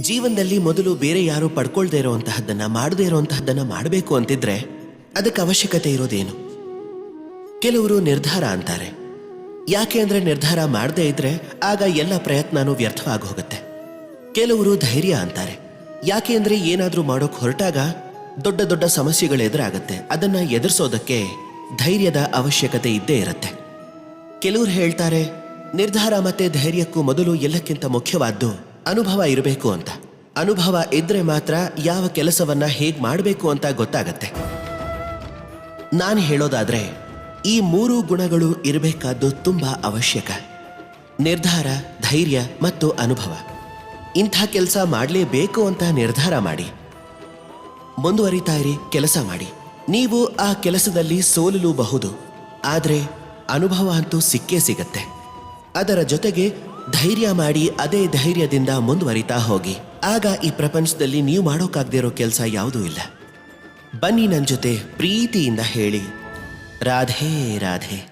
ಜೀವನದಲ್ಲಿ ಮೊದಲು ಬೇರೆ ಯಾರು ಪಡ್ಕೊಳ್ದೆ ಇರುವಂತಹದ್ದನ್ನ, ಮಾಡದೇ ಇರುವಂತಹದ್ದನ್ನ ಮಾಡಬೇಕು ಅಂತಿದ್ರೆ ಅದಕ್ಕೆ ಅವಶ್ಯಕತೆ ಇರೋದೇನು? ಕೆಲವರು ನಿರ್ಧಾರ ಅಂತಾರೆ. ಯಾಕೆ ಅಂದ್ರೆ ನಿರ್ಧಾರ ಮಾಡದೇ ಇದ್ರೆ ಆಗ ಎಲ್ಲ ಪ್ರಯತ್ನನೂ ವ್ಯರ್ಥವಾಗಿ ಹೋಗುತ್ತೆ ಕೆಲವರು ಧೈರ್ಯ ಅಂತಾರೆ. ಯಾಕೆ ಅಂದ್ರೆ ಏನಾದ್ರೂ ಮಾಡೋಕ್ ಹೊರಟಾಗ ದೊಡ್ಡ ದೊಡ್ಡ ಸಮಸ್ಯೆಗಳು ಎದುರಾಗುತ್ತೆ. ಅದನ್ನ ಎದುರಿಸೋದಕ್ಕೆ ಧೈರ್ಯದ ಅವಶ್ಯಕತೆ ಇದ್ದೇ ಇರುತ್ತೆ. ಕೆಲವರು ಹೇಳ್ತಾರೆ, ನಿರ್ಧಾರ ಮತ್ತೆ ಧೈರ್ಯಕ್ಕೂ ಮೊದಲು ಎಲ್ಲಕ್ಕಿಂತ ಮುಖ್ಯವಾದ್ದು ಅನುಭವ ಇರಬೇಕು ಅಂತ. ಅನುಭವ ಇದ್ರೆ ಮಾತ್ರ ಯಾವ ಕೆಲಸವನ್ನ ಹೇಗ್ ಮಾಡಬೇಕು ಅಂತ ಗೊತ್ತಾಗತ್ತೆ. ನಾನು ಹೇಳೋದಾದ್ರೆ, ಈ ಮೂರು ಗುಣಗಳು ಇರಬೇಕಾದ್ದು ತುಂಬಾ ಅವಶ್ಯಕ. ನಿರ್ಧಾರ, ಧೈರ್ಯ ಮತ್ತು ಅನುಭವ. ಇಂಥ ಕೆಲಸ ಮಾಡಲೇಬೇಕು ಅಂತ ನಿರ್ಧಾರ ಮಾಡಿ. ಮುಂದುವರಿತಾ ಇರಿ, ಕೆಲಸ ಮಾಡಿ. ನೀವು ಆ ಕೆಲಸದಲ್ಲಿ ಸೋಲಲೂಬಹುದು. ಆದರೆ ಅನುಭವ ಅಂತೂ ಸಿಕ್ಕೇ ಸಿಗತ್ತೆ. ಅದರ ಜೊತೆಗೆ ಧೈರ್ಯ ಮಾಡಿ ಅದೇ ಧೈರ್ಯದಿಂದ ಮುಂದುವರಿತಾ ಹೋಗಿ. ಆಗ ಈ ಪ್ರಪಂಚದಲ್ಲಿ ನೀವು ಮಾಡೋಕ್ಕಾಗದಿರೋ ಕೆಲಸ ಯಾವುದೂ ಇಲ್ಲ. ಬನ್ನಿ ನನ್ನ ಜೊತೆ ಪ್ರೀತಿಯಿಂದ ಹೇಳಿ. ರಾಧೇ, ರಾಧೆ.